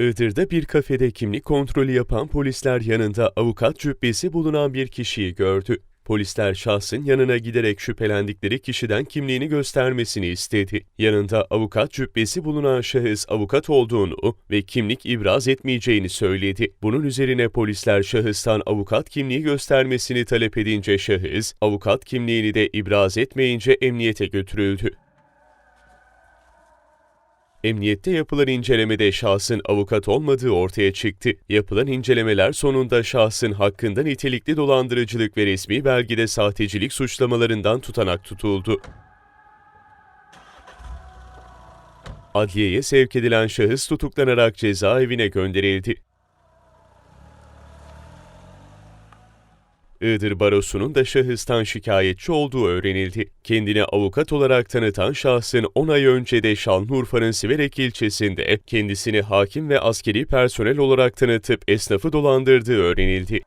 Iğdır'da bir kafede kimlik kontrolü yapan polisler yanında avukat cübbesi bulunan bir kişiyi gördü. Polisler şahsın yanına giderek şüphelendikleri kişiden kimliğini göstermesini istedi. Yanında avukat cübbesi bulunan şahıs avukat olduğunu ve kimlik ibraz etmeyeceğini söyledi. Bunun üzerine polisler şahıstan avukat kimliği göstermesini talep edince şahıs, avukat kimliğini de ibraz etmeyince emniyete götürüldü. Emniyette yapılan incelemede şahsın avukat olmadığı ortaya çıktı. Yapılan incelemeler sonunda şahsın hakkında nitelikli dolandırıcılık ve resmi belgede sahtecilik suçlamalarından tutanak tutuldu. Adliyeye sevk edilen şahıs tutuklanarak cezaevine gönderildi. Iğdır Barosu'nun da şahıstan şikayetçi olduğu öğrenildi. Kendini avukat olarak tanıtan şahsın 10 ay önce de Şanlıurfa'nın Siverek ilçesinde kendisini hakim ve askeri personel olarak tanıtıp esnafı dolandırdığı öğrenildi.